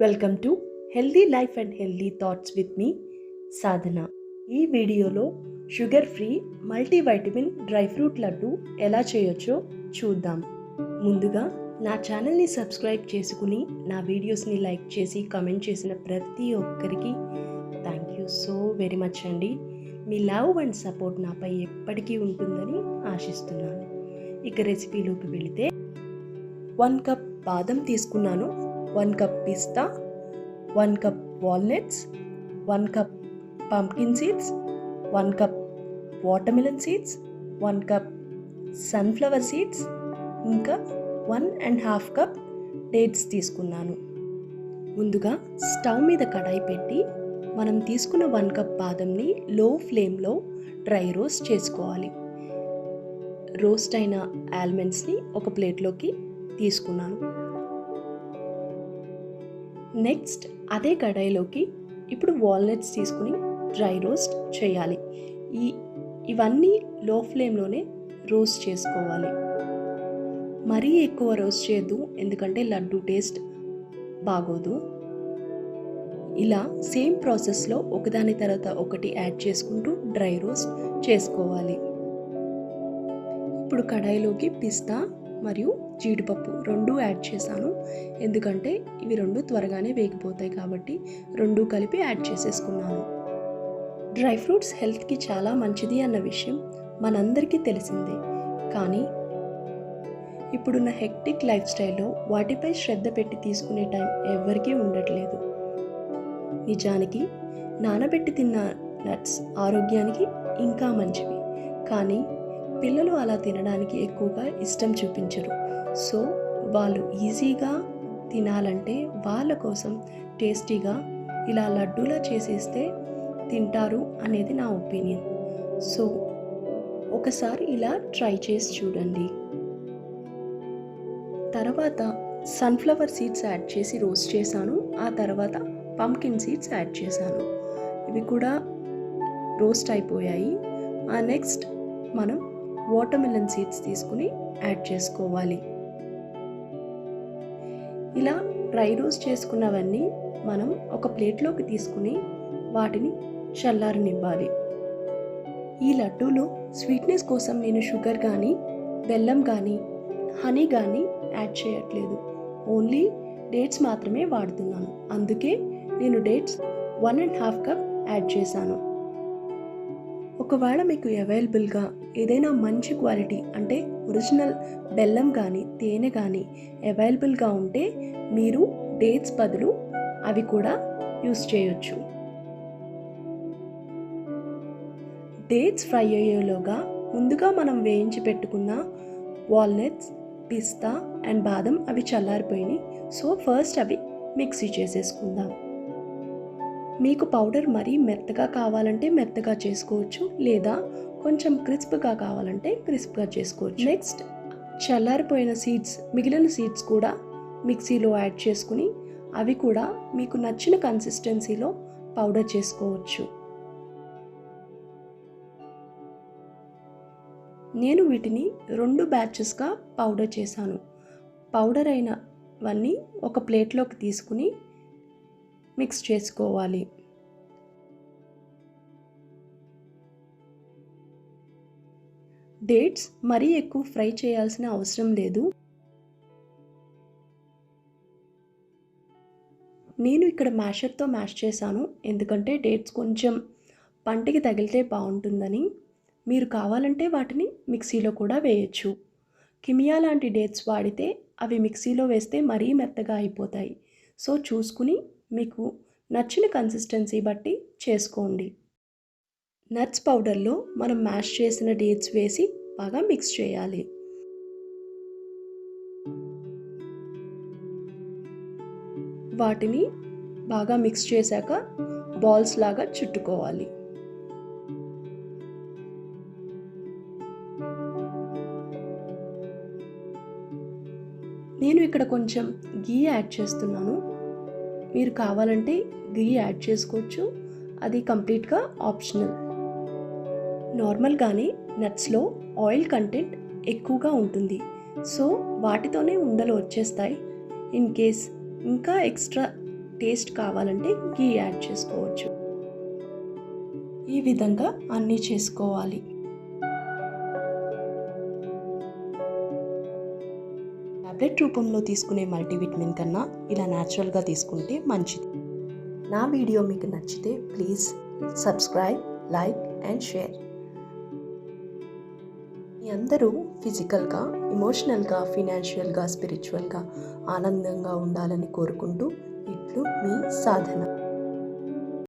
Welcome to healthy life and healthy thoughts with మీ సాధన. ఈ వీడియోలో sugar free multivitamin dry fruit laddu ఎలా చేయొచ్చో చూద్దాం. ముందుగా నా ఛానల్ని సబ్స్క్రైబ్ చేసుకుని నా వీడియోస్ని లైక్ చేసి కమెంట్ చేసిన ప్రతి ఒక్కరికి thank you so very much అండి. మీ లవ్ అండ్ సపోర్ట్ నాపై ఎప్పటికీ ఉంటుందని ఆశిస్తున్నాను. ఇక రెసిపీలోకి వెళితే వన్ కప్ బాదం తీసుకున్నాను. వన్ కప్ పిస్తా one cup walnuts one cup pumpkin seeds one cup watermelon seeds one cup sunflower seeds ఇంకా one and half cup dates తీసుకున్నాను. ముందుగా స్టవ్ మీద కడాయి పెట్టి మనం తీసుకున్న వన్ కప్ బాదంని లో ఫ్లేమ్లో డ్రై రోస్ట్ చేసుకోవాలి. రోస్ట్ అయిన ఆల్మండ్స్ని ఒక ప్లేట్లోకి తీసుకున్నాను. నెక్స్ట్ అదే కడాయిలోకి ఇప్పుడు వాల్నట్స్ తీసుకుని డ్రై రోస్ట్ చేయాలి. ఈ ఇవన్నీ లో ఫ్లేమ్లోనే రోస్ట్ చేసుకోవాలి. మరీ ఎక్కువ రోస్ట్ చేయొద్దు ఎందుకంటే లడ్డు టేస్ట్ బాగోదు. ఇలా సేమ్ ప్రాసెస్లో ఒకదాని తర్వాత ఒకటి యాడ్ చేసుకుంటూ డ్రై రోస్ట్ చేసుకోవాలి. ఇప్పుడు కడాయిలోకి పిస్తా మరియు జీడిపప్పు రెండు యాడ్ చేశాను. ఎందుకంటే ఇవి రెండు త్వరగానే వేగిపోతాయి కాబట్టి రెండు కలిపి యాడ్ చేసేసుకున్నాను. డ్రై ఫ్రూట్స్ హెల్త్కి చాలా మంచిది అన్న విషయం మనందరికీ తెలిసిందే. కానీ ఇప్పుడున్న హెక్టిక్ లైఫ్ స్టైల్లో వాటిపై శ్రద్ధ పెట్టి తీసుకునే టైం ఎవరికీ ఉండట్లేదు. నిజానికి నానబెట్టి తిన్న నట్స్ ఆరోగ్యానికి ఇంకా మంచివి. కానీ పిల్లలు అలా తినడానికి ఎక్కువగా ఇష్టం చూపించరు. సో వాళ్ళు ఈజీగా తినాలంటే వాళ్ళ కోసం టేస్టీగా ఇలా లడ్డూలా చేసేస్తే తింటారు అనేది నా ఒపీనియన్. సో ఒకసారి ఇలా ట్రై చేసి చూడండి. తర్వాత సన్ఫ్లవర్ సీడ్స్ యాడ్ చేసి రోస్ట్ చేశాను. ఆ తర్వాత పంకిన్ సీడ్స్ యాడ్ చేశాను. ఇవి కూడా రోస్ట్ అయిపోయాయి. ఆ నెక్స్ట్ మనం వాటర్మిలన్ సీడ్స్ తీసుకుని యాడ్ చేసుకోవాలి. ఇలా డ్రై రోస్ట్ చేసుకున్నవన్నీ మనం ఒక ప్లేట్లోకి తీసుకుని వాటిని చల్లారనివ్వాలి. ఈ లడ్డూలో స్వీట్నెస్ కోసం నేను షుగర్ కానీ బెల్లం కానీ హనీ కానీ యాడ్ చేయట్లేదు. ఓన్లీ డేట్స్ మాత్రమే వాడుతున్నాను. అందుకే నేను dates one and half cup add చేశాను. ఒకవేళ మీకు అవైలబుల్గా ఏదైనా మంచి క్వాలిటీ అంటే ఒరిజినల్ బెల్లం కానీ తేనె కానీ అవైలబుల్గా ఉంటే మీరు డేట్స్ బదులు అవి కూడా యూస్ చేయొచ్చు. డేట్స్ ఫ్రై అయ్యేలోగా ముందుగా మనం వేయించి పెట్టుకున్న వాల్నట్స్ పిస్తా అండ్ బాదం అవి చల్లారిపోయినాయి. సో ఫస్ట్ అవి మిక్సీ చేసేసుకుందాం. మీకు పౌడర్ మరీ మెత్తగా కావాలంటే మెత్తగా చేసుకోవచ్చు లేదా కొంచెం క్రిస్ప్గా కావాలంటే క్రిస్ప్గా చేసుకోవచ్చు. నెక్స్ట్ చల్లారిపోయిన సీడ్స్ మిగిలిన సీడ్స్ కూడా మిక్సీలో యాడ్ చేసుకుని అవి కూడా మీకు నచ్చిన కన్సిస్టెన్సీలో పౌడర్ చేసుకోవచ్చు. నేను వీటిని రెండు బ్యాచెస్గా పౌడర్ చేశాను. పౌడర్ అయినవన్నీ ఒక ప్లేట్లోకి తీసుకుని మిక్స్ చేసుకోవాలి. డేట్స్ మరీ ఎక్కువ ఫ్రై చేయాల్సిన అవసరం లేదు. నేను ఇక్కడ మ్యాషర్తో మ్యాష్ చేశాను. ఎందుకంటే డేట్స్ కొంచెం పంటికి తగిలితే బాగుంటుందని. మీరు కావాలంటే వాటిని మిక్సీలో కూడా వేయచ్చు. కిమియా లాంటి డేట్స్ వాడితే అవి మిక్సీలో వేస్తే మరీ మెత్తగా అయిపోతాయి. సో చూసుకుని మీకు నచ్చిన కన్సిస్టెన్సీ బట్టి చేసుకోండి. నట్స్ పౌడర్లో మనం మ్యాష్ చేసిన డేట్స్ వేసి బాగా మిక్స్ చేయాలి. వాటిని బాగా మిక్స్ చేశాక బాల్స్ లాగా చుట్టుకోవాలి. నేను ఇక్కడ కొంచెం గీ యాడ్ చేస్తున్నాను. మీరు కావాలంటే గీ యాడ్ చేసుకోవచ్చు. అది కంప్లీట్గా ఆప్షనల్. నార్మల్గానే నట్స్లో ఆయిల్ కంటెంట్ ఎక్కువగా ఉంటుంది. సో వాటితోనే ఉండలు వచ్చేస్తాయి. ఇన్ కేస్ ఇంకా ఎక్స్ట్రా టేస్ట్ కావాలంటే గీ యాడ్ చేసుకోవచ్చు. ఈ విధంగా అన్నీ చేసుకోవాలి. టాబ్లెట్ రూపంలో తీసుకునే మల్టీవిటమిన్ కన్నా ఇలా న్యాచురల్గా తీసుకుంటే మంచిది. నా వీడియో మీకు నచ్చితే please subscribe like and share. మీ అందరూ ఫిజికల్గా ఎమోషనల్గా ఫినాన్షియల్గా స్పిరిచువల్గా ఆనందంగా ఉండాలని కోరుకుంటూ ఇట్లు మీ సాధన.